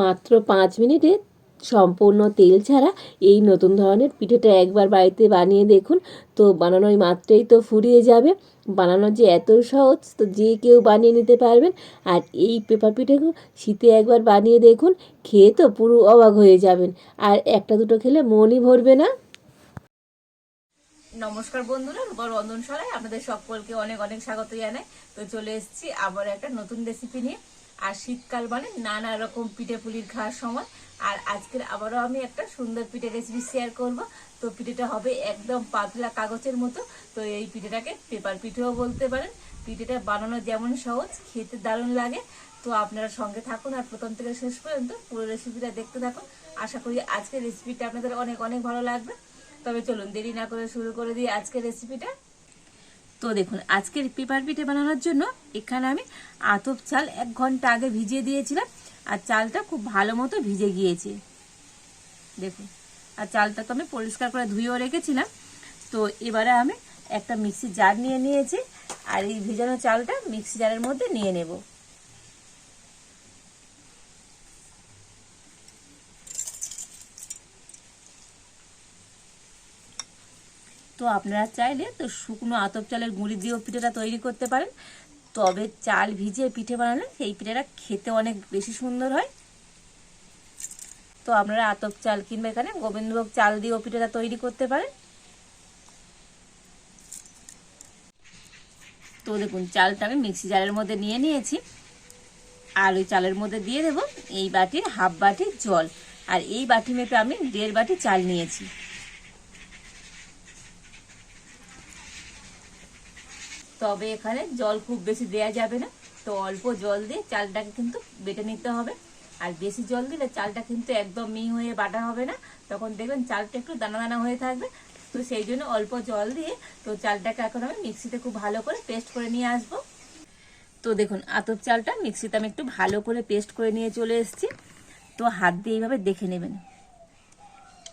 মাত্র পাঁচ মিনিটে সম্পূর্ণ তেল ছাড়া এই নতুন ধরনের পিঠেটা একবার বাড়িতে বানিয়ে দেখুন। তো বানানোর মাত্রেই তো ফুরিয়ে যাবে। বানানো যে এত সহজ, তো যে কেউ বানিয়ে নিতে পারবেন। আর এই পেপার পিঠেগুলো শীতে একবার বানিয়ে দেখুন, খেয়ে তো পুরো অবাক হয়ে যাবেন। আর একটা দুটো খেলে মনই ভরবে না। নমস্কার বন্ধুরা, রূপা রন্ধনশালায় আপনাদের সকলকে অনেক অনেক স্বাগত জানাই। তো চলে এসেছি আবার একটা নতুন রেসিপি নিয়ে। আর শীতকাল মানে নানা রকম পিঠে পুলির খাওয়ার সময়। আর আজকের আবারও আমি একটা সুন্দর পিঠে রেসিপি শেয়ার করব। তো পিঠেটা হবে একদম পাতলা কাগজের মতো। তো এই পিঠেটাকে পেপার পিঠেও বলতে পারেন। পিঠেটা বানানো যেমন সহজ, খেতে দারুণ লাগে। তো আপনারা সঙ্গে থাকুন আর প্রথম থেকে শেষ পর্যন্ত পুরো রেসিপিটা দেখতে থাকুন। আশা করি আজকের রেসিপিটা আপনাদের অনেক অনেক ভালো লাগবে। তবে চলুন দেরি না করে শুরু করে দিই আজকের রেসিপিটা তো দেখুন, আজকের পেপার পিঠে বানানোর জন্য এখানে আমি আতপ চাল এক ঘণ্টা আগে ভিজিয়ে দিয়েছিলাম, আর চালটা খুব ভালো মতো ভিজে গিয়েছে। দেখুন, আর চালটা তো আমি পরিষ্কার করে ধুয়েও রেখেছিলাম। তো এবারে আমি একটা মিক্সি জার নিয়ে নিয়েছি, আর এই ভিজানো চালটা মিক্সি জারের মধ্যে নিয়ে নেব। তো আপনারা চাইলে তো শুকনো আতপ চালের গুঁড়ি দিয়েও পিঠেটা তৈরি করতে পারেন। তবে চাল ভিজিয়ে পিঠে বানালে সেই পিঠেটা খেতে অনেক বেশি সুন্দর হয়। তো আপনারা আতপ চাল কিংবা এখানে গোবিন্দভোগ চাল দিয়েও পিঠেটা তৈরি করতে পারেন। তো দেখুন, চালটা আমি মিক্সি জারের মধ্যে নিয়ে নিয়েছি। আর ওই চালের মধ্যে দিয়ে দেব এই বাটির হাফ বাটি জল। আর এই বাটি মেপে আমি দেড় বাটি চাল নিয়েছি। তবে এখানে জল খুব বেশি দেয়া যাবে না। তো অল্প জল দিয়ে চালটাকে কিন্তু বেটে নিতে হবে। আর বেশি জল দিলে চালটা কিন্তু একদম মিহি হয়ে বাটা হবে না। তখন দেখবেন চালটা একটু দানা দানা হয়ে থাকবে। তো সেই জন্য অল্প জল দিয়ে তো চালটাকে এখন আমি মিক্সিতে খুব ভালো করে পেস্ট করে নিয়ে আসব। তো দেখুন, আতপ চালটা মিক্সিতে আমি একটু ভালো করে পেস্ট করে নিয়ে চলে এসেছি। তো হাত দিয়ে এইভাবে দেখে নেবেন।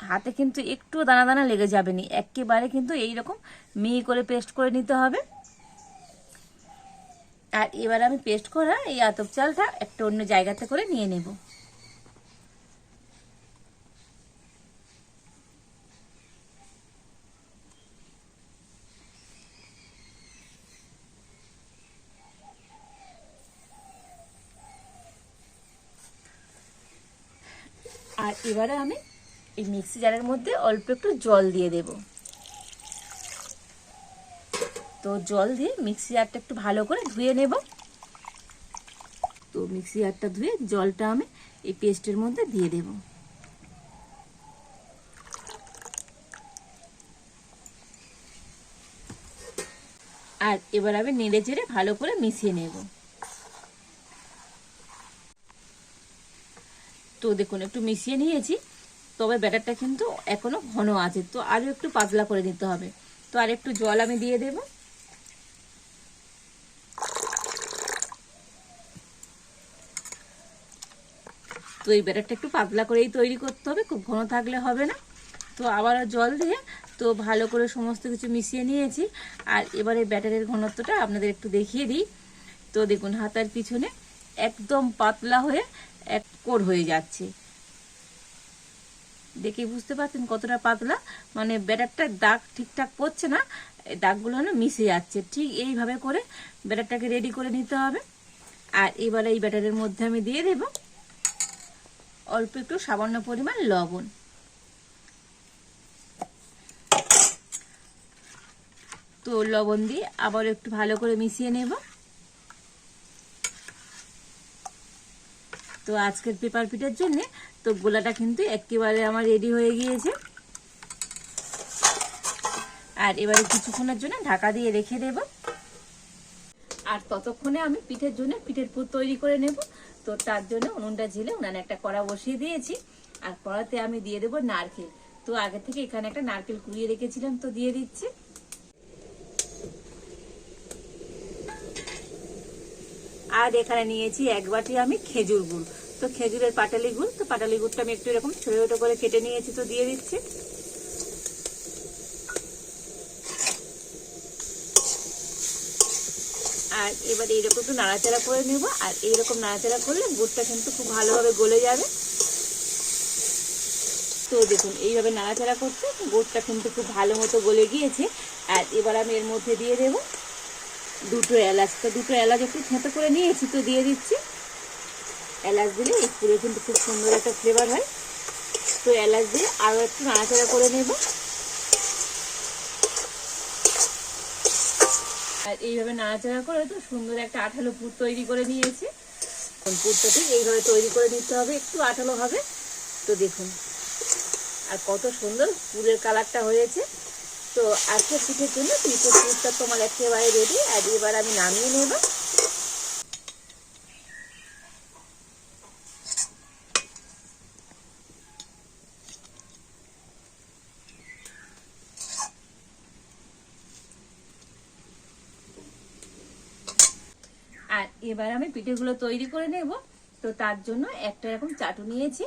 হাতে কিন্তু একটু দানা দানা লেগে যাবে নি একেবারে কিন্তু এইরকম মিহি করে পেস্ট করে নিতে হবে। আর এবার আমি পেস্ট করা এই আতপ চালটা একটা অন্য জায়গাতে করে নিয়ে নেব। আর এবারে আমি এই মিক্সি জারের মধ্যে অল্প একটু জল দিয়ে দেবো। তো জল দিয়ে মিক্সি জারটা একটু ভালো করে ধুয়ে নেব। তো মিক্সি জারটা ধুয়ে জলটা আমি এই পেস্টের মধ্যে দিয়ে দেব। আর এবার আমি নেড়ে চেড়ে ভালো করে মিশিয়ে নেব। তো দেখুন, একটু মিশিয়ে নিয়েছি, তবে ব্যাটারটা কিন্তু এখনও ঘন আছে, তো আরও একটু পাতলা করে নিতে হবে। তো আর একটু জল আমি দিয়ে দেবো। তো এই ব্যাটারটা একটু পাতলা করেই তৈরি করতে হবে, খুব ঘন থাকলে হবে না। তো আবারও জল দিয়ে তো ভালো করে সমস্ত কিছু মিশিয়ে নিয়েছি। আর এবারে ব্যাটারের ঘনত্বটা আপনাদের একটু দেখিয়ে দিই। তো দেখুন, হাতার পিছনে একদম পাতলা হয়ে এক কোর হয়ে যাচ্ছে। দেখে বুঝতে পারছেন কতটা পাতলা? মানে ব্যাটারটার দাগ ঠিকঠাক পড়ছে না দাগগুলো না মিশে যাচ্ছে। ঠিক এইভাবে করে ব্যাটারটাকে রেডি করে নিতে হবে। আর এবারে এই ব্যাটারের মধ্যে আমি দিয়ে দেবো অল্প একটু সামান্য পরিমাণ লবণ। তো লবণ দিয়ে আবার একটু ভালো করে মিশিয়ে নেব। তো আজকের পেপার পিঠার জন্য তো গোলাটা কিন্তু একেবারে আমার রেডি হয়ে গিয়েছে। আর এবারে কিছুক্ষণের জন্য ঢাকা দিয়ে রেখে দেব। আর ততক্ষণে আমি পিঠের জন্য পিঠের পুর তৈরি করে নেব। তো তার জন্য উনুনটা ঝেলে উনানে একটা কড়া বসিয়ে দিয়েছি, আর কড়াতে আমি দিয়ে দেবো নারকেল। তো আগে থেকে এখানে একটা নারকেল কুড়িয়ে রেখেছিলাম, তো দিয়ে দিচ্ছি। আর এখানে নিয়েছি এক বাটি আমি খেজুর গুড়। তো খেজুরের পাটালি গুড়, তো পাটালি গুড়টা আমি একটু এরকম ছোট ছোট করে কেটে নিয়েছি, তো দিয়ে দিচ্ছি। আর এবার এইরকম একটু নাড়াচাড়া করে নেব, আর এইরকম নাড়াচাড়া করলে গুড়টা কিন্তু খুব ভালোভাবে গলে যাবে। তো দেখুন, এইভাবে নাড়াচাড়া করতে গুড়টা কিন্তু খুব ভালো মতো গলে গিয়েছে। আর এবার আমি এর মধ্যে দিয়ে দেব দুটো এলাচ। তো দুটো এলাচ একটু থেঁতো করে নিয়েছি, তো দিয়ে দিচ্ছি। এলাচ দিলে এই পুরো কিন্তু খুব সুন্দর একটা ফ্লেভার হয়। তো এলাচ দিয়ে আরও একটু নাড়াচাড়া করে নেব। আর এইভাবে নাড়াচাড়া করে তো সুন্দর একটা আঠালো পুর তৈরি করে নিয়েছি। পুরটাকে এইভাবে তৈরি করে নিতে হবে, একটু আঠালো হবে। তো দেখুন, আর কত সুন্দর পুরের কালারটা হয়েছে। তো আজকে পিঠের জন্য পিঠের পুরটা তোমার একেবারে রেডি আর এবার আমি নামিয়ে নেব আর এবার আমি পিঠেগুলো তৈরি করে নেব। তো তার জন্য একটা এরকম চাটু নিয়েছি।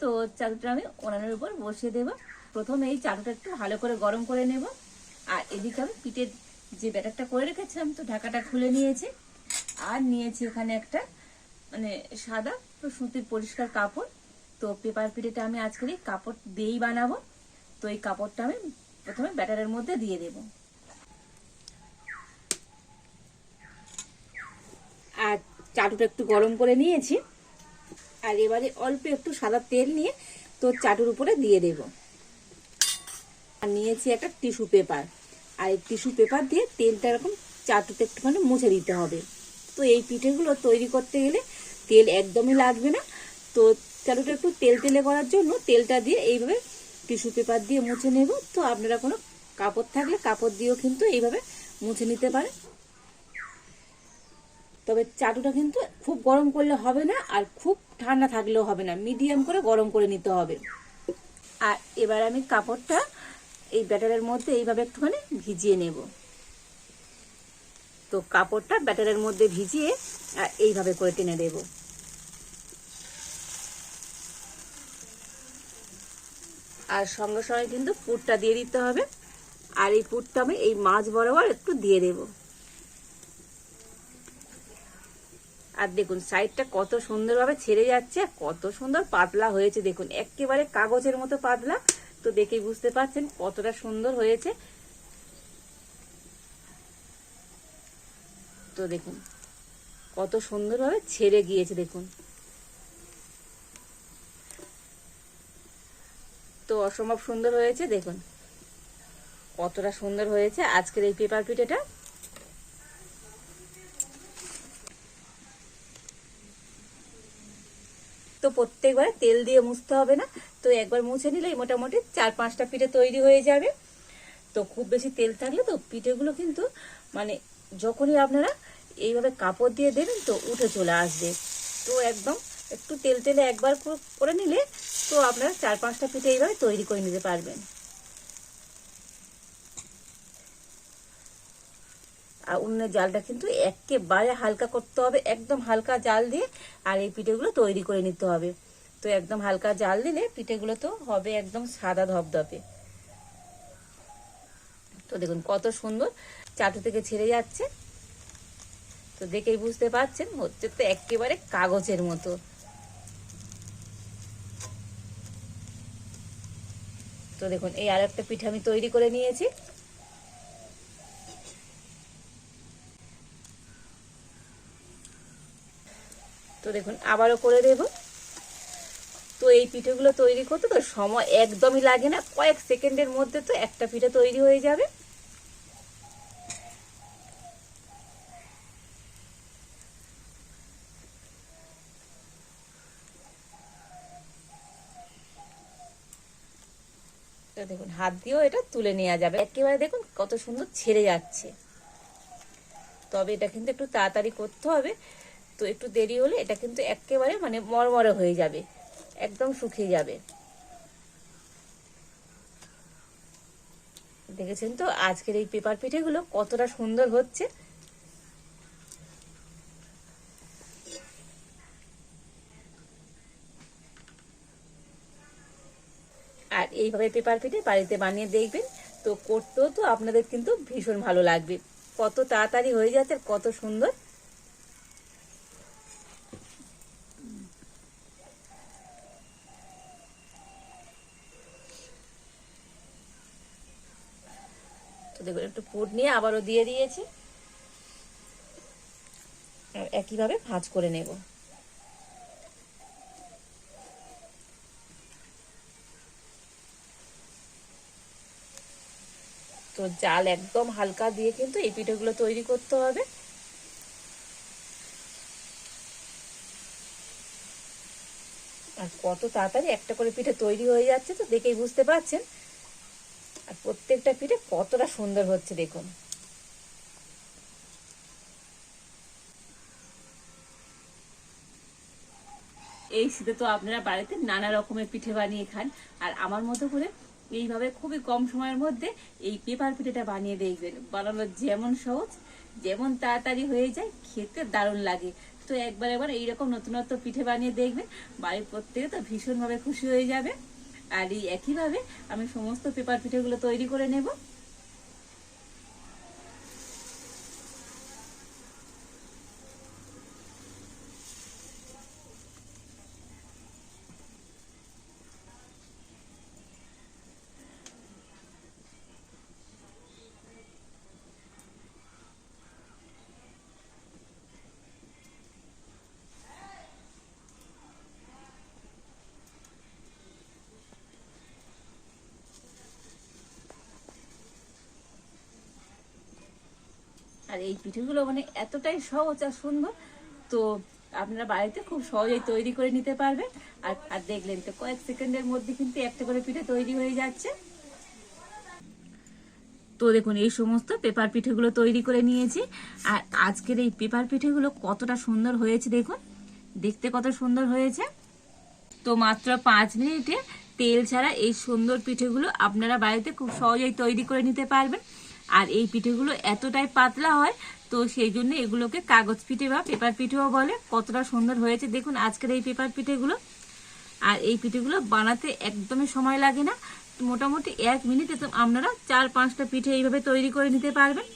তো চাটুটা আমি ওনানের উপর বসিয়ে দেব। প্রথমে এই চাটুটা একটু ভালো করে গরম করে নেব। আর এদিকে আমি পিঠের যে ব্যাটারটা করে রেখেছিলাম, তো ঢাকাটা খুলে নিয়েছি। আর নিয়েছি এখানে একটা মানে সাদা সুতির পরিষ্কার কাপড়। তো পেপার পিঠেটা আমি আজকের এই কাপড় দিয়েই বানাবো। তো এই কাপড়টা আমি প্রথমে ব্যাটারের মধ্যে দিয়ে দেবো আর চাটুটা একটু গরম করে নিয়েছি। আর এবারে অল্প একটু সাদা তেল নিয়ে তো চাটুর উপরে দিয়ে দেব। আর নিয়েছি একটা টিস্যু পেপার। আর এই টিস্যু পেপার দিয়ে তেলটা এরকম চাটুতে একটুখানি মুছে দিতে হবে। তো এই পিঠেগুলো তৈরি করতে গেলে তেল একদমই লাগবে না। তো চাটুটা একটু তেল তেলে করার জন্য তেলটা দিয়ে এইভাবে টিস্যু পেপার দিয়ে মুছে নেব। তো আপনারা কোনো কাপড় থাকলে কাপড় দিয়েও কিন্তু এইভাবে মুছে নিতে পারেন। তবে চাটুটা কিন্তু খুব গরম করলে হবে না আর খুব ঠান্ডা থাকলেও হবে না। মিডিয়াম করে গরম করে নিতে হবে। আর এবার আমি কাপড়টা এই ব্যাটারের মধ্যে এইভাবে একটুখানি ভিজিয়ে নেব। তো কাপড়টা ব্যাটারের মধ্যে ভিজিয়ে আর এইভাবে করে টেনে দেব। আর সঙ্গে সঙ্গে কিন্তু পুরটা দিয়ে দিতে হবে। আর এই পুরটা আমি এই মাছ বরাবর একটু দিয়ে দেবো। আর দেখুন সাইডটা কত সুন্দরভাবে ছেড়ে যাচ্ছে কত সুন্দর পাতলা হয়েছে। দেখুন, একেবারে কাগজের মতো পাতলা। তো দেখেই বুঝতে পারছেন কতটা সুন্দর হয়েছে। তো দেখুন, কত সুন্দরভাবে ছেড়ে গিয়েছে, দেখুন। তো অসম্ভব সুন্দর হয়েছে, দেখুন। কতটা সুন্দর হয়েছে আজকের এই পেপার পিঠেটা তো প্রত্যেকবার তেল দিয়ে মুছতে হবে না। তো একবার মুছে নিলেই মোটামুটি চার পাঁচটা পিঠে তৈরি হয়ে যাবে। তো খুব বেশি তেল থাকলে তো পিঠেগুলো কিন্তু মানে যখনই আপনারা এইভাবে কাপড় দিয়ে দেবেন তো উঠে চলে আসবে। তো একদম একটু তেল তেলে একবার করে নিলে তো আপনারা চার পাঁচটা পিঠে এইভাবে তৈরি করে নিতে পারবেন। আর উনুনের জালটা কিন্তু একেবারে হালকা করতে হবে, একদম হালকা জাল দিয়ে, আর এই পিঠেগুলো তৈরি করে নিতে হবে। তো একদম হালকা জাল দিলে পিঠেগুলো তো হবে একদম সাদা ধপধপে তো দেখুন কত সুন্দর চাটু থেকে ছেড়ে যাচ্ছে। তো দেখেই বুঝতে পারছেন, হচ্ছে তো একেবারে কাগজের মতো। তো দেখুন, এই আর একটা পিঠে আমি তৈরি করে নিয়েছি। দেখুন, আবারও করে দেব। তো এই পিঠেগুলো তৈরি করতে তো সময় একদমই লাগে না, কয়েক সেকেন্ডের মধ্যে তো একটা পিঠে তৈরি হয়ে যাবে। দেখুন, হাত দিয়েও এটা তুলে নেওয়া যাবে। একেবারে দেখুন কত সুন্দর ছেড়ে যাচ্ছে। তবে এটা কিন্তু একটু তাড়াতাড়ি করতে হবে। তো একটু দেরি হলে এটা কিন্তু একেবারে মানে মরমরে হয়ে যাবে। একদম শুকিয়ে যাবে। দেখেছেন তো? আজকের এই পেপার পিঠেগুলো কতটা সুন্দর হচ্ছে। আর এইভাবে পেপার পিঠে বাড়িতে বানিয়ে দেখবেন, তো করতেও তো আপনাদের কিন্তু ভীষণ ভালো লাগবে। কত তাড়াতাড়ি হয়ে যাচ্ছে কত সুন্দর। দেখুন, একটু পুর নিয়ে আবারও দিয়ে দিয়েছি। আর একইভাবে ভাঁজ করে নেব। তো জাল একদম হালকা দিয়ে কিন্তু এই পিঠেগুলো তৈরি করতে হবে। আর কত তাড়াতাড়ি একটা করে পিঠে তৈরি হয়ে যাচ্ছে তো দেখেই বুঝতে পারছেন। আর প্রত্যেকটা পিঠে কতটা সুন্দর হচ্ছে দেখুন। এই শীতে তো আপনারা বাড়িতে নানা রকমের পিঠে বানিয়ে খান, আর আমার মতো করে এইভাবে খুবই কম সময়ের মধ্যে এই পেপার পিঠেটা বানিয়ে দেখবেন। বানানো যেমন সহজ, যেমন তাড়াতাড়ি হয়ে যায়, খেতে দারুণ লাগে। তো একবার একবার এইরকম নতুনত্ব পিঠে বানিয়ে দেখবেন, বাড়ির প্রত্যেকে তো ভীষণভাবে খুশি হয়ে যাবে। আর এই একইভাবে আমি সমস্ত পেপার পিঠেগুলো তৈরি করে নেব। আর এই পিঠেগুলো মানে এতটাই সহজ আর সুন্দর, তো আপনারা বাড়িতে খুব সহজেই তৈরি করে নিতে পারবেন। আর আর দেখলেন তো কয়েক সেকেন্ডের মধ্যে কিন্তু একটা করে পিঠে তৈরি হয়ে যাচ্ছে। তো দেখুন, এই সমস্ত পেপার পিঠেগুলো তৈরি করে নিয়েছি। আর আজকের এই পেপার পিঠেগুলো কতটা সুন্দর হয়েছে দেখুন। দেখতে কত সুন্দর হয়েছে। তো মাত্র পাঁচ মিনিটে তেল ছাড়া এই সুন্দর পিঠেগুলো আপনারা বাড়িতে খুব সহজেই তৈরি করে নিতে পারবেন। আর এই পিঠেগুলো এতটাই পাতলা হয়, তো সেই জন্য এগুলোকে কাগজ পিঠে বা পেপার পিঠেও বলে। কতটা সুন্দর হয়েছে দেখুন আজকের এই পেপার পিঠেগুলো। আর এই পিঠেগুলো বানাতে একদমই সময় লাগে না। মোটামুটি এক মিনিটে তো আপনারা চার পাঁচটা পিঠে এইভাবে তৈরি করে নিতে পারবেন।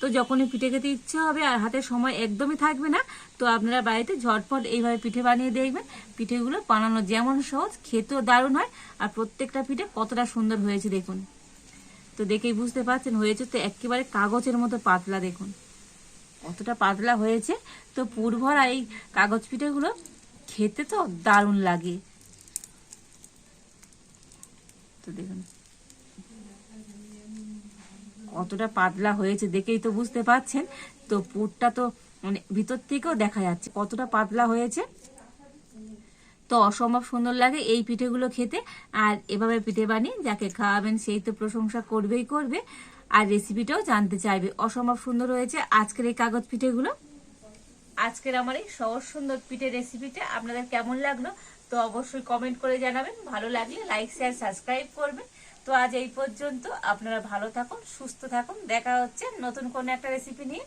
তো যখনই পিঠে খেতে ইচ্ছে হবে আর হাতে সময় একদমই থাকবে না, তো আপনারা বাড়িতে ঝটপট এইভাবে পিঠে বানিয়ে দেখবেন। পিঠেগুলো বানানো যেমন সহজ, খেতেও দারুণ হয়। আর প্রত্যেকটা পিঠে কতটা সুন্দর হয়েছে দেখুন। তো দেখেই বুঝতে পারছেন, হয়েছে তো একেবারে কাগজের মতো পাতলা দেখুন। কতটা পাতলা হয়েছে। তো পুরভরা এই কাগজ পিঠেগুলো খেতে তো দারুণ লাগে। তো দেখুন। কতটা পাতলা হয়েছে দেখেই তো বুঝতে পারছেন। তো পুরটা তো মানে ভিতর থেকেও দেখা যাচ্ছে কতটা পাতলা হয়েছে। তো অসম্ভব সুন্দর লাগে এই পিঠেগুলো খেতে। আর এভাবে পিঠে বানিয়ে যাকে খাওয়াবেন সেই তো প্রশংসা করবেই করবে আর রেসিপিটাও জানতে চাইবে। অসম্ভব সুন্দর হয়েছে আজকের এই কাগজ পিঠেগুলো। আজকের আমার এই সহজ সুন্দর পিঠে রেসিপিটা আপনাদের কেমন লাগল তো অবশ্যই কমেন্ট করে জানাবেন। ভালো লাগলে লাইক শেয়ার সাবস্ক্রাইব করবেন। তো আজ এই পর্যন্ত আপনারা ভালো থাকুন, সুস্থ থাকুন। দেখা হচ্ছে নতুন কোনো একটা রেসিপি নিয়ে।